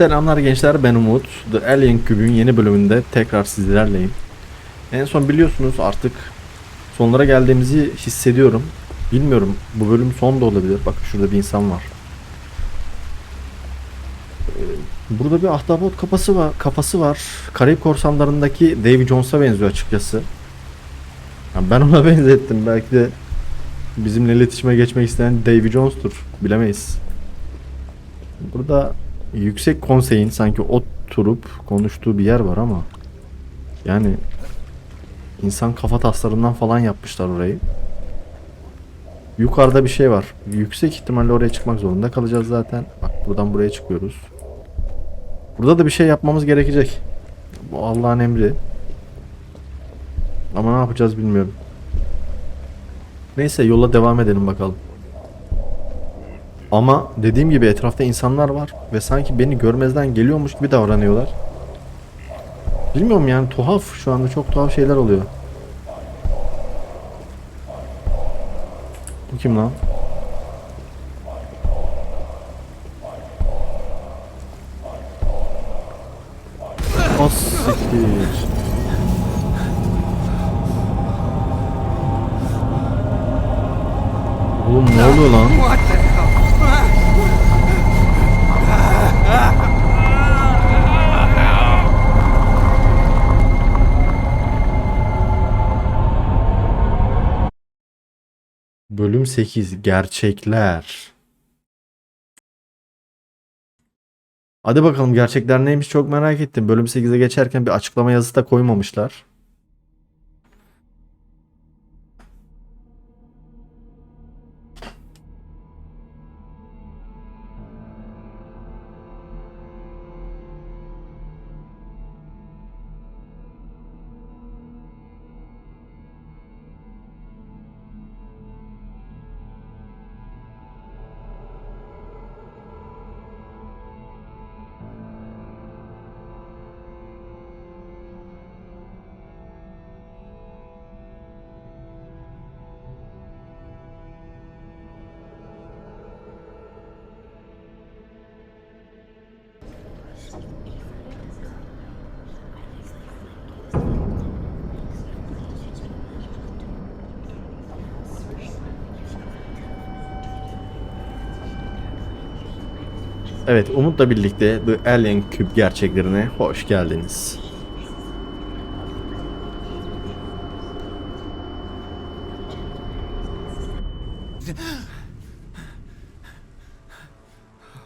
Selamlar gençler ben Umut. The Alien Cube'ün yeni bölümünde tekrar sizlerleyim. En son biliyorsunuz artık sonlara geldiğimizi hissediyorum. Bilmiyorum bu bölüm son da olabilir. Bak şurada bir insan var. Ee, Burada bir ahtapot kafası var, kafası var. Karayip korsanlarındaki Davy Jones'a benziyor açıkçası. Ya ben ona benzettim. Belki de bizimle iletişime geçmek isteyen Davy Jones'tur. Bilemeyiz. Burada yüksek konseyin sanki oturup konuştuğu bir yer var ama yani insan kafa taslarından falan yapmışlar orayı. Yukarıda bir şey var. Yüksek ihtimalle oraya çıkmak zorunda kalacağız zaten. Bak buradan buraya çıkıyoruz. Burada da bir şey yapmamız gerekecek. Bu Allah'ın emri. Ama ne yapacağız bilmiyorum. Neyse yola devam edelim bakalım. Ama dediğim gibi etrafta insanlar var ve sanki beni görmezden geliyormuş gibi davranıyorlar. Bilmiyorum yani tuhaf şu anda çok tuhaf şeyler oluyor. Bu kim lan? Az siktir. Oğlum ne oluyor lan? Bölüm 8 Gerçekler. Hadi bakalım gerçekler neymiş çok merak ettim. Bölüm 8'e geçerken bir açıklama yazısı da koymamışlar. Evet Umut'la birlikte The Alien Cube gerçeklerine hoş geldiniz.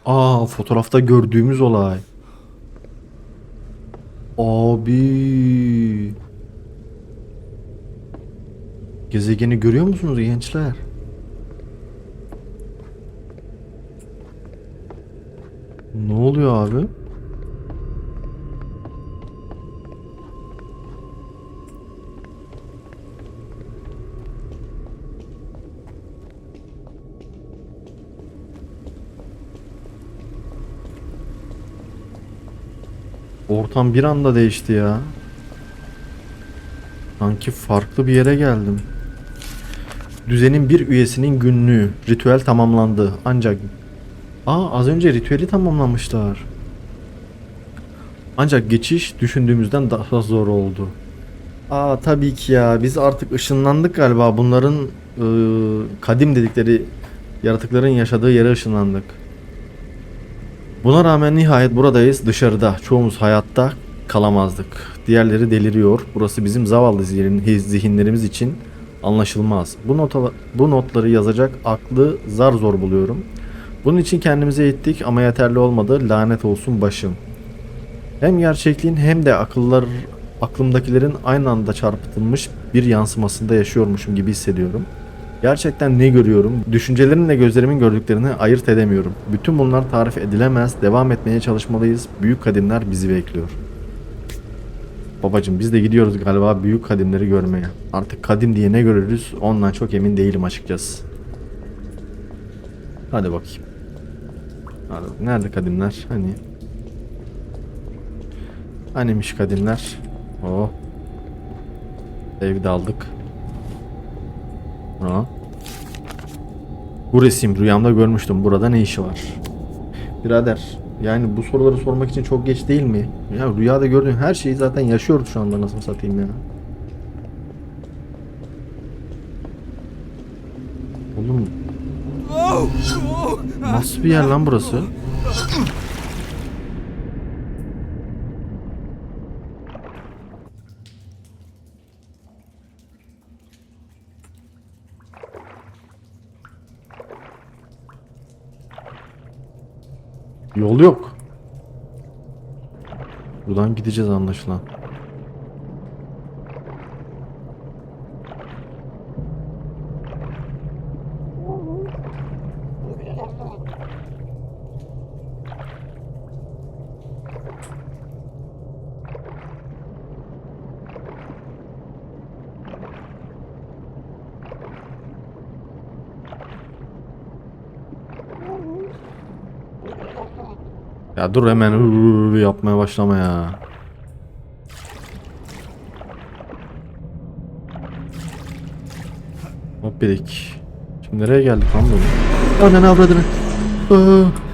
Aa fotoğrafta gördüğümüz olay. Abi. Gezegeni görüyor musunuz gençler? Ne oluyor abi? Ortam bir anda değişti ya. Sanki farklı bir yere geldim. Düzenin bir üyesinin günlüğü. Ritüel tamamlandı. Ancak Aa az önce ritüeli tamamlamışlar. Ancak geçiş düşündüğümüzden daha zor oldu. Aa tabii ki ya biz artık ışınlandık galiba bunların ıı, kadim dedikleri yaratıkların yaşadığı yere ışınlandık. Buna rağmen nihayet buradayız dışarıda çoğumuz hayatta kalamazdık. Diğerleri deliriyor. Burası bizim zavallı zihin- zihinlerimiz için anlaşılmaz. Bu nota, bu notları yazacak aklı zar zor buluyorum. Bunun için kendimize eğittik ama yeterli olmadı. Lanet olsun başım. Hem gerçekliğin hem de akıllar aklımdakilerin aynı anda çarpıtılmış bir yansımasında yaşıyormuşum gibi hissediyorum. Gerçekten ne görüyorum? Düşüncelerimle gözlerimin gördüklerini ayırt edemiyorum. Bütün bunlar tarif edilemez. Devam etmeye çalışmalıyız. Büyük kadimler bizi bekliyor. Babacım biz de gidiyoruz galiba büyük kadimleri görmeye. Artık kadim diye ne görürüz ondan çok emin değilim açıkçası. Hadi bakayım. Nerede kadimler? Hani? Hanimiş kadimler? Oh. Evi de aldık. Ha. Bu resim rüyamda görmüştüm. Burada ne işi var? Birader Yani bu soruları sormak için çok geç değil mi? Ya rüyada gördüğün her şeyi zaten yaşıyoruz şu anda nasıl satayım ya. Oğlum nasıl bir yer lan burası? Yol yok. Buradan gideceğiz anlaşılan. Dur hemen yapmaya başlama ya. Hop birik. Şimdi nereye geldik lan böyle? Ananı avradını. Aa.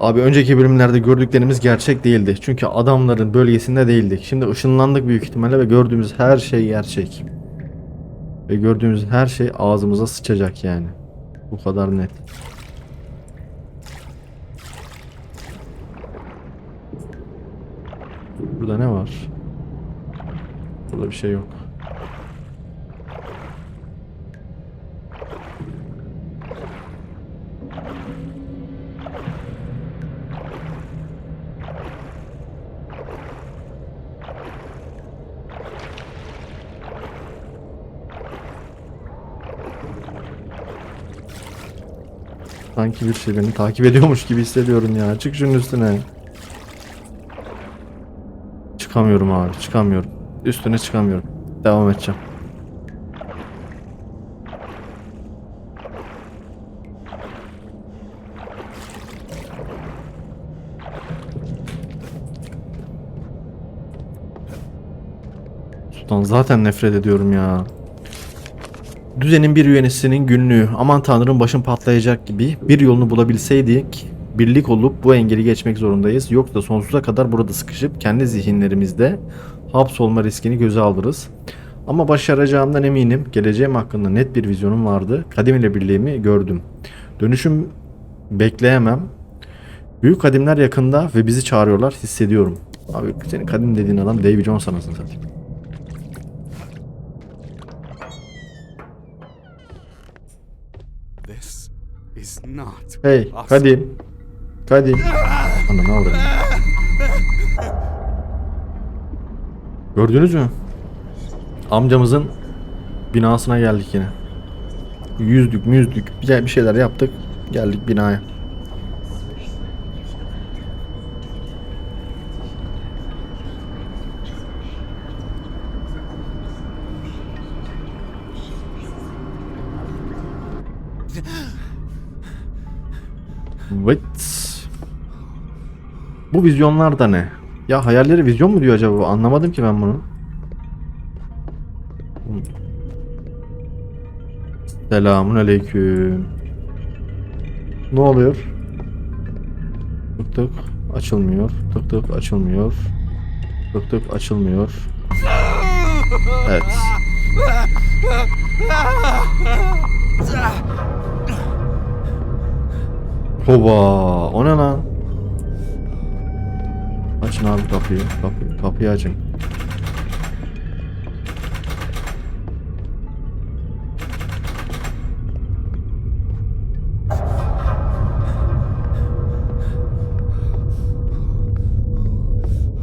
Abi önceki bölümlerde gördüklerimiz gerçek değildi. Çünkü adamların bölgesinde değildik. Şimdi ışınlandık büyük ihtimalle ve gördüğümüz her şey gerçek. Ve gördüğümüz her şey ağzımıza sıçacak yani. Bu kadar net. Burada ne var? Burada bir şey yok. Sanki bir şey beni takip ediyormuş gibi hissediyorum ya. Çık şunun üstüne. Çıkamıyorum abi, çıkamıyorum. Üstüne çıkamıyorum. Devam edeceğim. Sudan zaten nefret ediyorum ya. Düzenin bir üyenisinin günlüğü aman tanrım başım patlayacak gibi bir yolunu bulabilseydik birlik olup bu engeli geçmek zorundayız. Yoksa sonsuza kadar burada sıkışıp kendi zihinlerimizde hapsolma riskini göze alırız. Ama başaracağımdan eminim. Geleceğim hakkında net bir vizyonum vardı. Kadim ile birliğimi gördüm. Dönüşüm bekleyemem. Büyük kadimler yakında ve bizi çağırıyorlar hissediyorum. Abi senin kadim dediğin adam Davy Jones anasını satayım. Hey. Kadim. Kadim. Ana ne oldu? Gördünüz mü? Amcamızın binasına geldik yine. Yüzdük müzdük bir şeyler yaptık. Geldik binaya. Bu vizyonlar da ne? Ya hayalleri vizyon mu diyor acaba? Anlamadım ki ben bunu. Selamun aleyküm. Ne oluyor? Tık tık açılmıyor. Tık tık açılmıyor. Tık tık açılmıyor. Evet. Hoba, o ne lan? Açın abi kapıyı, kapıyı, kapıyı açın.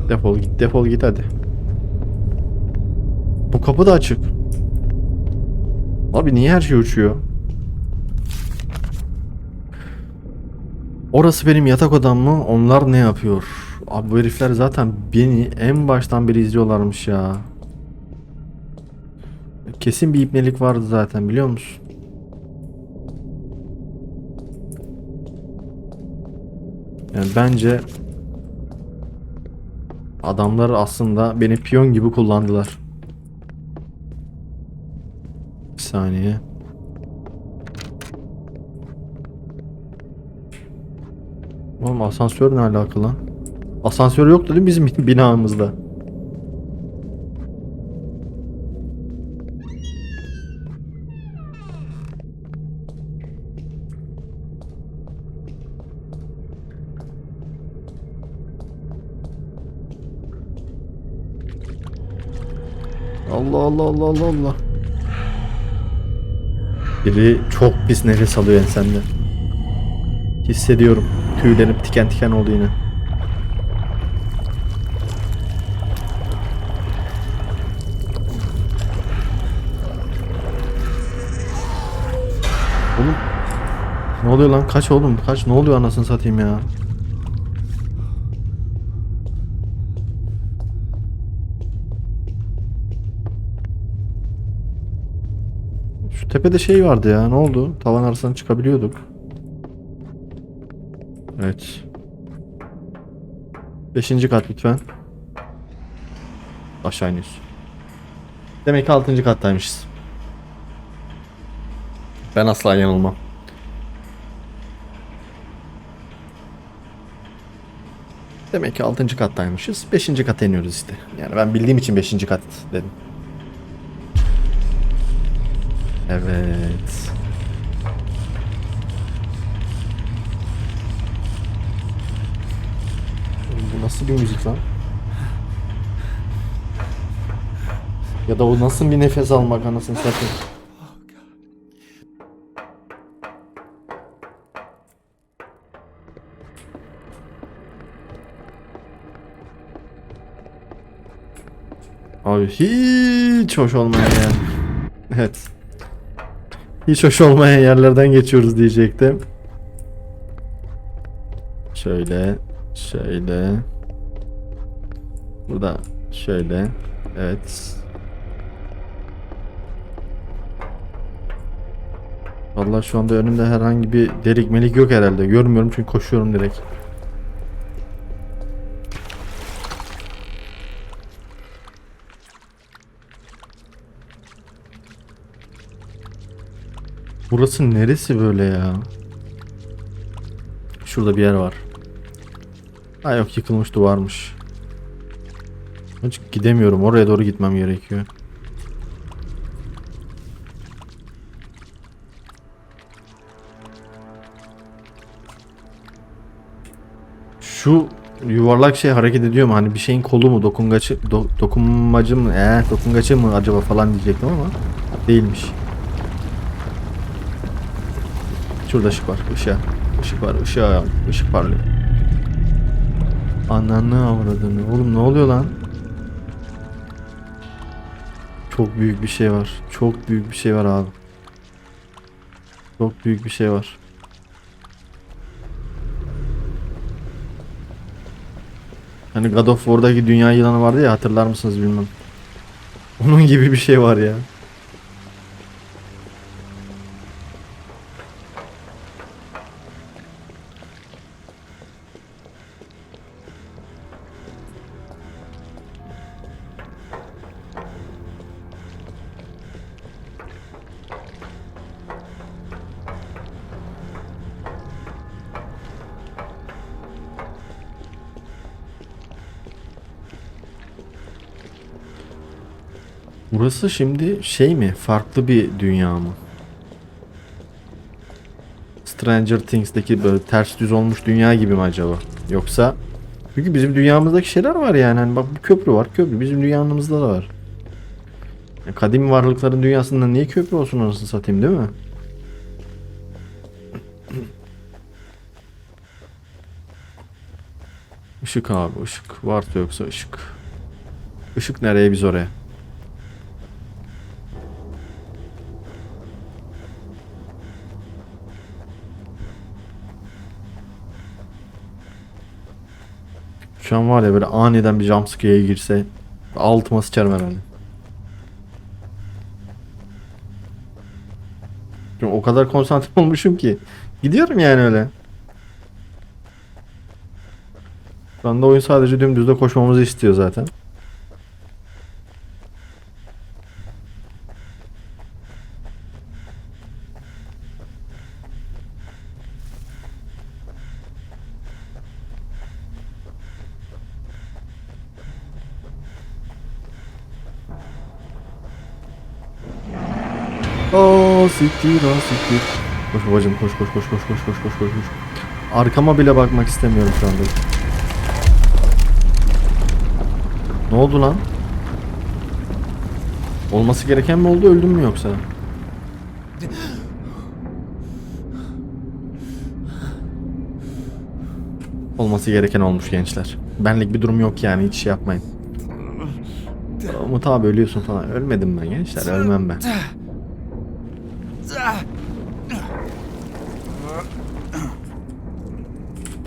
Defol git, defol git hadi. Bu kapı da açık. Abi niye her şey uçuyor? Orası benim yatak odam mı? Onlar ne yapıyor? Abi bu herifler zaten beni en baştan beri izliyorlarmış ya. Kesin bir ipnelik vardı zaten biliyor musun? Yani bence adamlar aslında beni piyon gibi kullandılar. Bir saniye. Oğlum asansör ne alakalı lan? Asansör yoktu değil mi bizim binamızda? Allah Allah Allah Allah Allah. Biri çok pis nefes alıyor ensende. Hissediyorum. Tüylerim tiken tiken oldu yine. Ne oluyor lan? Kaç oğlum? Kaç? Ne oluyor anasını satayım ya? Şu tepede şey vardı ya. Ne oldu? Tavan arasından çıkabiliyorduk. Evet. Beşinci kat lütfen. Aşağı iniyoruz. Demek ki altıncı kattaymışız. Ben asla yanılmam. Demek ki altıncı kattaymışız. Beşinci kata iniyoruz işte. Yani ben bildiğim için beşinci kat dedim. Evet. Bu nasıl bir müzik lan? Ya da o nasıl bir nefes almak anasını satayım. Abi hiç hoş olmayan yer. Evet. Hiç hoş olmayan yerlerden geçiyoruz diyecektim. Şöyle, şöyle. Burada şöyle. Evet. Vallahi şu anda önümde herhangi bir delik melik yok herhalde. Görmüyorum çünkü koşuyorum direkt. Burası neresi böyle ya? Şurada bir yer var. Ha yok yıkılmış duvarmış. Hiç gidemiyorum. Oraya doğru gitmem gerekiyor. Şu yuvarlak şey hareket ediyor mu? Hani bir şeyin kolu mu? Dokungaçı, do- dokunmacı mı? Ee, dokungaçı mı acaba falan diyecektim ama değilmiş. Şurada ışık var. Işığa. Işık var. Işığa. Işık parlıyor. Ananı avradını. Oğlum ne oluyor lan? Çok büyük bir şey var. Çok büyük bir şey var abi. Çok büyük bir şey var. Hani God of War'daki dünya yılanı vardı ya hatırlar mısınız bilmem. Onun gibi bir şey var ya. Burası şimdi şey mi? Farklı bir dünya mı? Stranger Things'teki böyle ters düz olmuş dünya gibi mi acaba? Yoksa çünkü bizim dünyamızdaki şeyler var yani. Hani bak bu köprü var. Köprü bizim dünyamızda da var. Ya kadim varlıkların dünyasında niye köprü olsun anasını satayım değil mi? Işık abi ışık. Varsa yoksa ışık. Işık nereye biz oraya. Şu an var ya böyle aniden bir jumpscare'e girse altıma sıçarım herhalde. Çünkü o kadar konsantre olmuşum ki. Gidiyorum yani öyle. Şu anda oyun sadece dümdüzde koşmamızı istiyor zaten. Aa siktir aa siktir. Koş babacım koş koş koş koş koş koş koş koş koş. Arkama bile bakmak istemiyorum şu anda. Ne oldu lan? Olması gereken mi oldu öldüm mü yoksa? Olması gereken olmuş gençler. Benlik bir durum yok yani hiç şey yapmayın. Umut abi ölüyorsun falan. Ölmedim ben gençler ölmem ben.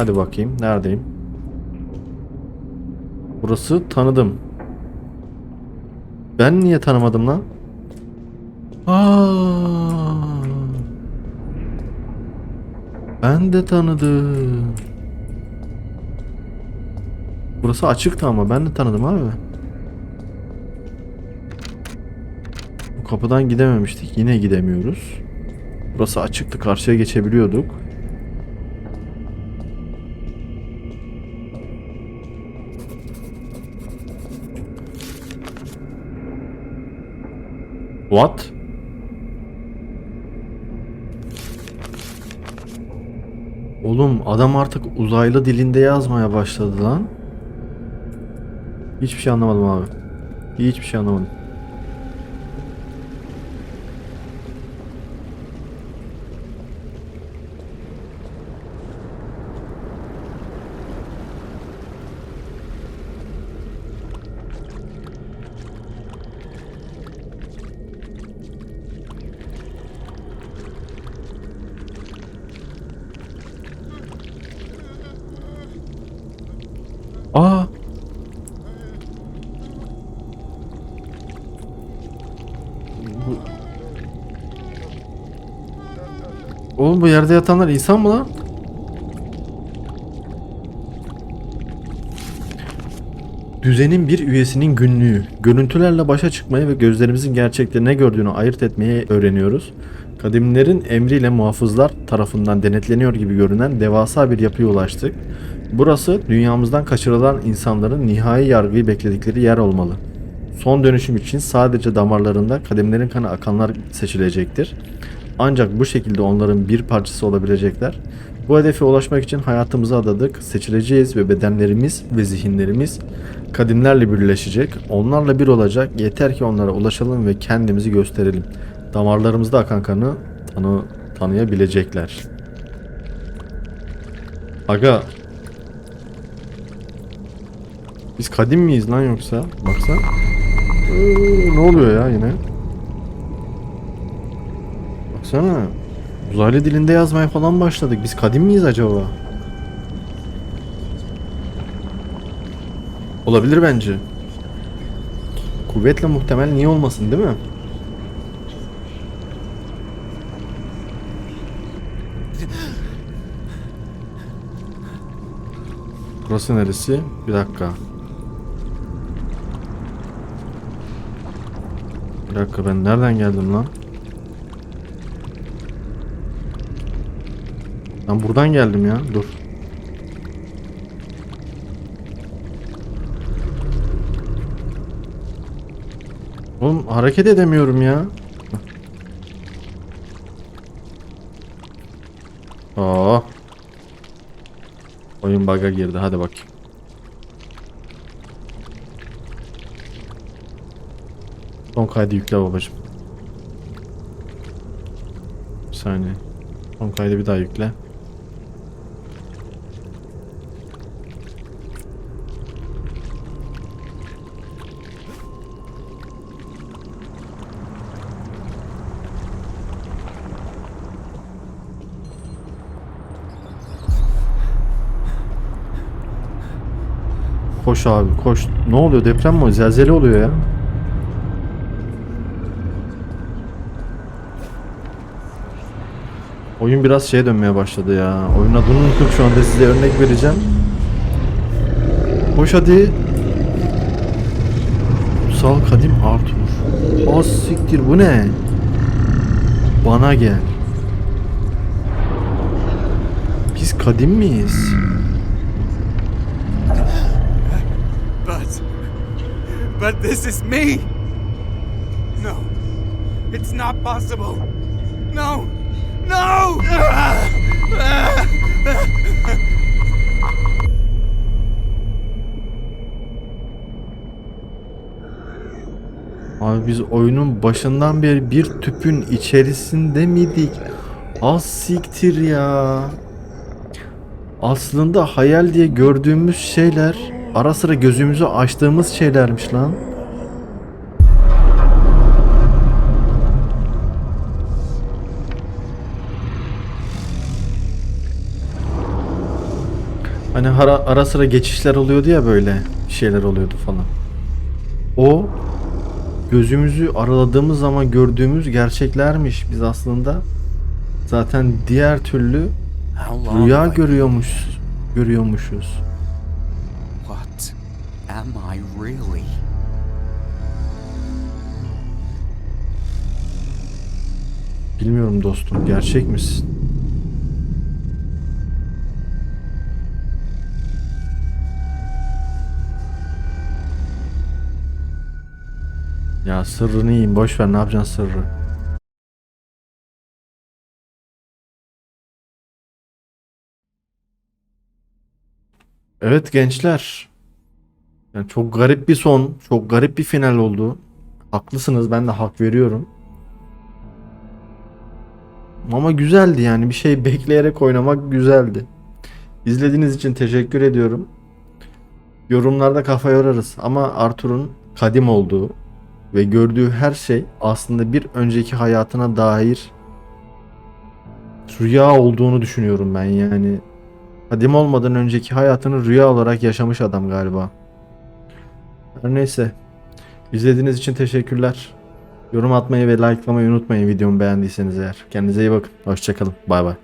Hadi bakayım neredeyim? Burası tanıdım. Ben niye tanımadım lan? Aa. Ben de tanıdım. Burası açıktı ama ben de tanıdım abi. Bu kapıdan gidememiştik. Yine gidemiyoruz. Burası açıktı. Karşıya geçebiliyorduk. What? Oğlum adam artık uzaylı dilinde yazmaya başladı lan. Hiçbir şey anlamadım abi. Hiçbir şey anlamadım. Aa. Bu... Oğlum bu yerde yatanlar insan mı lan? Düzenin bir üyesinin günlüğü. Görüntülerle başa çıkmayı ve gözlerimizin gerçekte ne gördüğünü ayırt etmeyi öğreniyoruz. Kadimlerin emriyle muhafızlar tarafından denetleniyor gibi görünen devasa bir yapıya ulaştık. Burası dünyamızdan kaçırılan insanların nihai yargıyı bekledikleri yer olmalı. Son dönüşüm için sadece damarlarında kadimlerin kanı akanlar seçilecektir. Ancak bu şekilde onların bir parçası olabilecekler. Bu hedefe ulaşmak için hayatımızı adadık, seçileceğiz ve bedenlerimiz ve zihinlerimiz kadimlerle birleşecek, onlarla bir olacak. Yeter ki onlara ulaşalım ve kendimizi gösterelim. Damarlarımızda akan kanı tanı, tanıyabilecekler. Aga biz kadim miyiz lan yoksa? Baksan. Ee, ne oluyor ya yine? Baksana. Uzaylı dilinde yazmaya falan başladık. Biz kadim miyiz acaba? Olabilir bence. Kuvvetle muhtemel niye olmasın değil mi? Burası neresi? Bir dakika. Bir dakika ben nereden geldim lan? Ben buradan geldim ya. Dur. Oğlum hareket edemiyorum ya. Aa. Oyun bug'a girdi. Hadi bakayım. Son kaydı yükle babacım. Bir saniye. Son kaydı bir daha yükle. Koş abi koş. Ne oluyor deprem mi? Zelzele oluyor ya. Oyun biraz şeye dönmeye başladı ya. Oyun adını unuttum şu anda size örnek vereceğim. Koş hadi. Kutsal Kadim Arthur. Az siktir bu ne? Bana gel. Biz kadim miyiz? But. This is me! No. It's not possible. No! No! Abi biz oyunun başından beri bir tüpün içerisinde miydik? Az siktir ya. Aslında hayal diye gördüğümüz şeyler ara sıra gözümüzü açtığımız şeylermiş lan. Hani ara, ara sıra geçişler oluyordu ya böyle şeyler oluyordu falan. O gözümüzü araladığımız zaman gördüğümüz gerçeklermiş. Biz aslında zaten diğer türlü rüya görüyormuş görüyormuşuz. Am I really? Bilmiyorum dostum gerçek misin? Ya sırrını yiyeyim boş ver ne yapacaksın sırrı? Evet gençler. Yani çok garip bir son, çok garip bir final oldu. Haklısınız ben de hak veriyorum. Ama güzeldi yani bir şey bekleyerek oynamak güzeldi. İzlediğiniz için teşekkür ediyorum. Yorumlarda kafa yorarız ama Arthur'un kadim olduğu ve gördüğü her şey aslında bir önceki hayatına dair rüya olduğunu düşünüyorum ben yani. Kadim olmadan önceki hayatını rüya olarak yaşamış adam galiba. Her neyse. İzlediğiniz için teşekkürler. Yorum atmayı ve likelamayı unutmayın videomu beğendiyseniz eğer. Kendinize iyi bakın. Hoşçakalın. Bay bay.